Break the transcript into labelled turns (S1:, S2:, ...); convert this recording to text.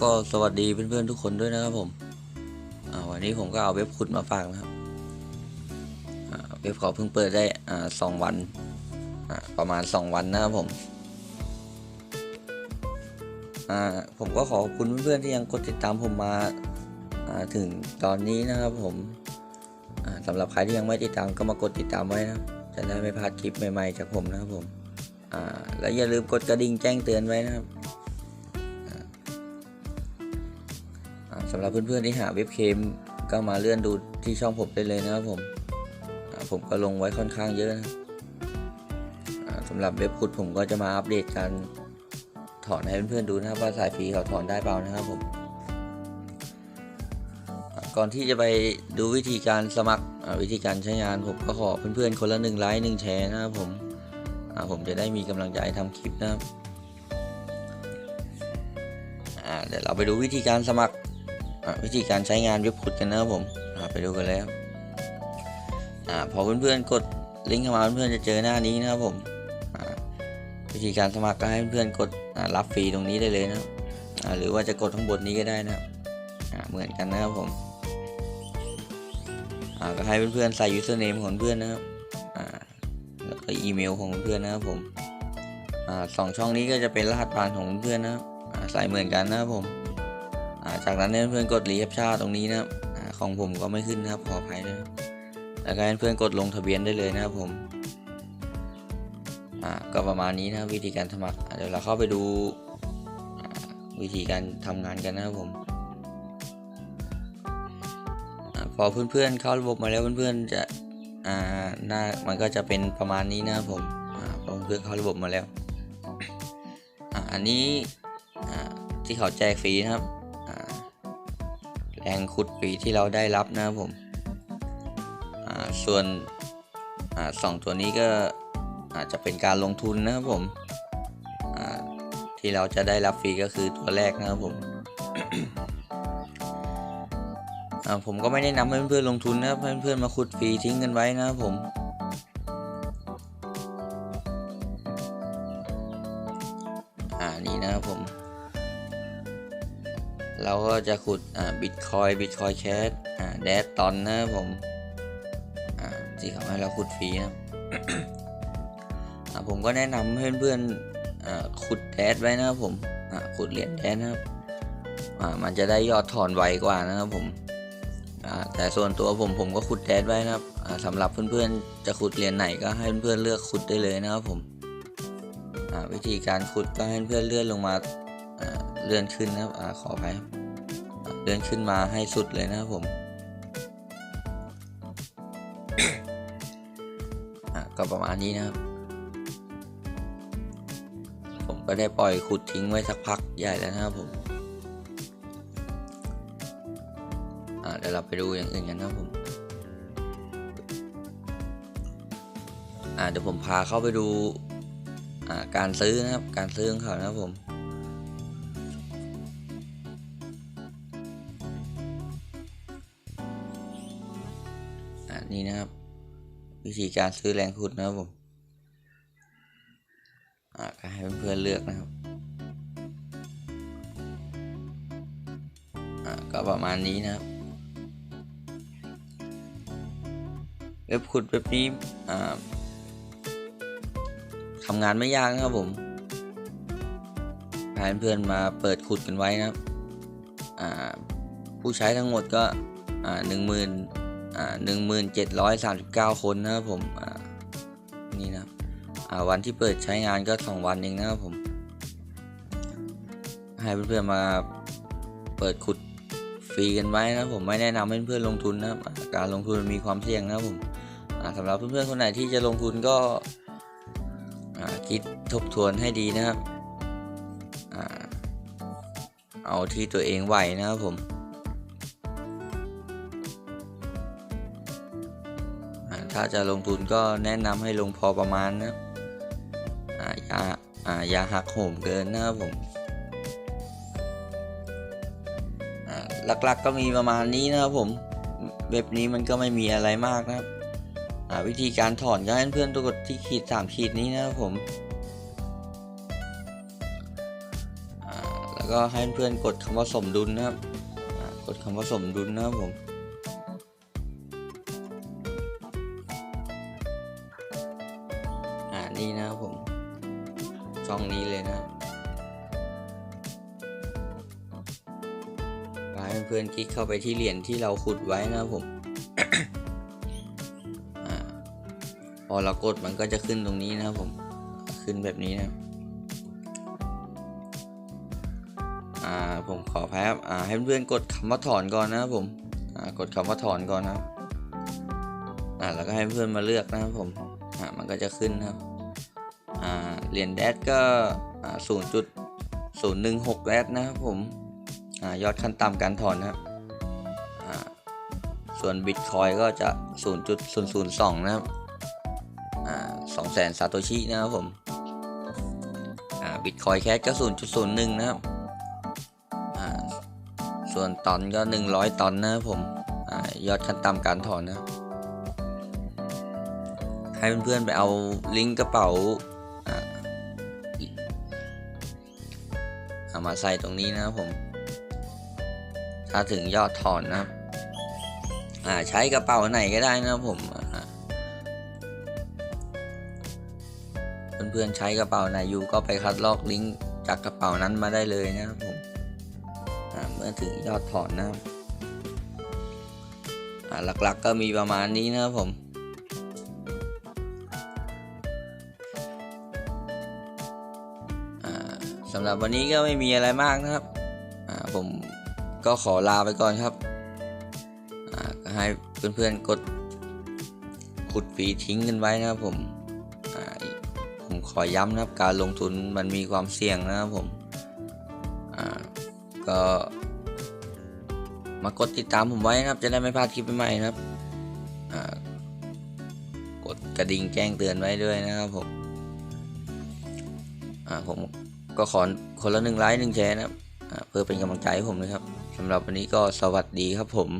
S1: ก็สวัสดีเพื่อนๆทุกคนด้วยนะครับผมวันนี้ผมก็เอาเว็บขุดมาฝากนะครับเว็บเขาเพิ่งเปิดได้สองวันประมาณสองวันนะครับผมผมก็ขอขอบคุณเพื่อนๆที่ยังกดติดตามผมมาถึงตอนนี้นะครับผมสำหรับใครที่ยังไม่ติดตามก็มากดติดตามไว้นะจะได้ไม่พลาดคลิปใหม่ๆจากผมนะครับผมและอย่าลืมกดกระดิ่งแจ้งเตือนไว้นะครับ สำหรับเพื่อนๆที่หาเว็บเคมก็มาเลื่อนดูที่ช่องผมได้เลยนะครับผมผมก็ลงไว้ค่อนข้างเยอะนะสำหรับเว็บขุดผมก็จะมาอัปเดตการถอนให้เพื่อนๆดูนะครับว่าสายฟรีเขาถอนได้เปล่านะครับผมก่อนที่จะไปดูวิธีการสมัครวิธีการใช้งานผมก็ขอเพื่อนๆคนละหนึ่งไลค์หนึ่งแชร์นะครับผมผมจะได้มีกำลังใจทำคลิปนะครับเดี๋ยวเราไปดูวิธีการสมัครอะ วิธีการใช้งานเว็บขุดกันนะครับผมไปดูกันเลยครับอ่าพอเพื่อนๆกดลิงก์เข้ามาเพื่อนๆจะเจอหน้านี้นะครับผมวิธีการสมัครก็ให้เพื่อนๆกดรับฟรีตรงนี้ได้เลยนะหรือว่าจะกดข้างบนนี้ก็ได้นะเหมือนกันนะครับผมก็ให้เพื่อนๆใส่ username ของเพื่อนนะครับแล้วก็อีเมลของเพื่อนนะครับผมอสองช่องนี้ก็จะเป็นรหัสผ่านของเพื่อนนะครับใส่เหมือนกันนะครับผม จากนั้นเพื่อนๆกดรีแคปชั่นตรงนี้นะครับของผมก็ไม่ขึ้นนะครับขออภัยนะครับแล้วก็เพื่อนกดลงทะเบียนได้เลยนะครับผมอ่าก็ประมาณนี้นะวิธีการสมัครเดี๋ยวเราเข้าไปดูวิธีการทำงานกันนะครับผมอาพอเพื่อนๆเข้าระบบมาแล้วเพื่อนๆจะอ่าหน้ามันก็จะเป็นประมาณนี้นะครับผมอ่าพอเพื่อนเข้าระบบมาแล้วอ่าอันนี้อ่าที่เขาแจกฟรีนะครับ แรงขุดฟรีที่เราได้รับนะครับผมส่วนอสองตัวนี้ก็อาจจะเป็นการลงทุนนะครับผมที่เราจะได้รับฟรีก็คือตัวแรกนะครับผมผมก็ไม่ได้นำเพื่อนๆลงทุนนะครับเพื่อนๆมาขุดฟรีทิ้งกันไว้นะครับผม จะขุดอ่าบิตคอยบิตคอยแคสอ่าแดดตอนนะผมอ่าที่เขาให้เราขุดฟรีนะอ่าผมก็แนะนำเพื่อนๆอ่าขุดแดดไว้นะครับผมอ่าขุดเหรียญแดดนะครับอ่ามันจะได้ยอดถอนไวกว่านะครับผมอ่าแต่ส่วนตัวผมผมก็ขุดแดดไว้นะครับอ่าสำหรับเพื่อนๆจะขุดเหรียญไหนก็ให้เพื่อนๆเลือกขุดได้เลยนะครับผมอ่าวิธีการขุดก็ให้เพื่อนเลื่อนลงมาอ่าเลื่อนขึ้นนะครับอาขออภัยครับ เลื่อนขึ้นมาให้สุดเลยนะครับผมอ่าก็ประมาณนี้นะครับ ผมก็ได้ปล่อยขุดทิ้งไว้สักพักใหญ่แล้วนะครับผมอ่าเดี๋ยวเราไปดูอย่างอื่นกันนะครับผมอ่าเดี๋ยวผมพาเข้าไปดูอ่าการซื้อนะครับ การซื้อของเขานะครับผม นนี้นะครับ วิธีการซื้อแรงขุดนะครับผมอ่าก็ให้เพื่อนๆเลือกนะครับอ่าก็ประมาณนี้นะครับ เว็บขุดเว็บนี้อ่าทำงานไม่ยากนะครับผมให้เพื่อนๆมาเปิดขุดกันไว้นะครับอ่าผู้ใช้ทั้งหมดก็อ่าหนึ่งหมื่น หนึ่งหมื่นเจ็ดร้อยสามสิบเก้าคนนะครับผมนี่นะวันที่เปิดใช้งานก็สองวันเองนะครับผม ให้เพื่อนๆมาเปิดขุดฟรีกันไว้นะผมไม่แนะนำให้เพื่อนๆลงทุนนะครับการลงทุนมีความเสี่ยงนะครับผมอ่าสำหรับเพื่อนๆคนไหนที่จะลงทุนก็คิดทบทวนให้ดีนะครับอเอาที่ตัวเองไหวนะครับผม ถ้าจะลงทุนก็แนะนำให้ลงพอประมาณนะอ่าอย่าอ่าอย่าหักโหมเกินนะครับผมหลักๆก็มีประมาณนี้นะครับผม เว็บนี้มันก็ไม่มีอะไรมากนะครับวิธีการถอนก็ให้เพื่อนตัวกดที่ขีดสามขีดนี้นะครับผมแล้วก็ให้เพื่อนกดคำว่าสมดุลนะครับกดคำว่าสมดุลนะครับผม นี่นะครับผม ช่องนี้เลยนะครับให้เพื่อนคลิกเข้าไปที่เหรียญที่เราขุดไว้นะครับผมอาพอเรากดมันก็จะขึ้นตรงนี้นะครับผม ขึ้นแบบนี้นะ อ่า ผมขอแพ้อ่า ให้เพื่อนกดคำว่าถอนก่อนนะครับผม อ่า กดคำว่าถอนก่อนนะครับอ่า แล้วก็ให้เพื่อนมาเลือกนะครับผม อ่า มันก็จะขึ้นนะครับ เหรียญแดดก็ศูนย์จุดศูนย์หนึ่งหกแดดนะครับผมอยอดขั้นต่ำการถอนนะครับส่วนบิตคอยก็จะ 0.002 นะครับสองแสนซาโตชินะครับผมบิตคอยแคสก็ 0.01 นะครับส่วนตอนก็ 100 ตอนนะครับผมอยอดขั้นต่ำการถอนนะให้เพื่อนๆไปเอาลิงก์กระเป๋า เอามาใส่ตรงนี้นะครับผม ถ้าถึงยอดถอนนะครับ อ่าใช้กระเป๋าไหนก็ได้นะครับผมเพื่อนๆใช้กระเป๋าไหนอยู่ก็ไปคัดลอกลิงก์จากกระเป๋านั้นมาได้เลยนะครับผมเมื่อถึงยอดถอนนะครับหลักๆก็มีประมาณนี้นะครับผม สำหรับวันนี้ก็ไม่มีอะไรมากนะครับผมก็ขอลาไปก่อนครับให้เพื่อนๆกดขุดฟีทิ้งกันไว้นะครับผมผมขอย้ำนะครับการลงทุนมันมีความเสี่ยงนะครับผมก็มากดติดตามผมไว้นะครับ จะได้ไม่พลาดคลิปใหม่ๆนะครับกดกระดิ่งแจ้งเตือนไว้ด้วยนะครับผมผม ก็ขอคนละหนึ่งไลค์หนึ่งแชร์นะครับเพื่อเป็นกำลังใจให้ผมนะครับสำหรับวันนี้ก็สวัสดีครับผม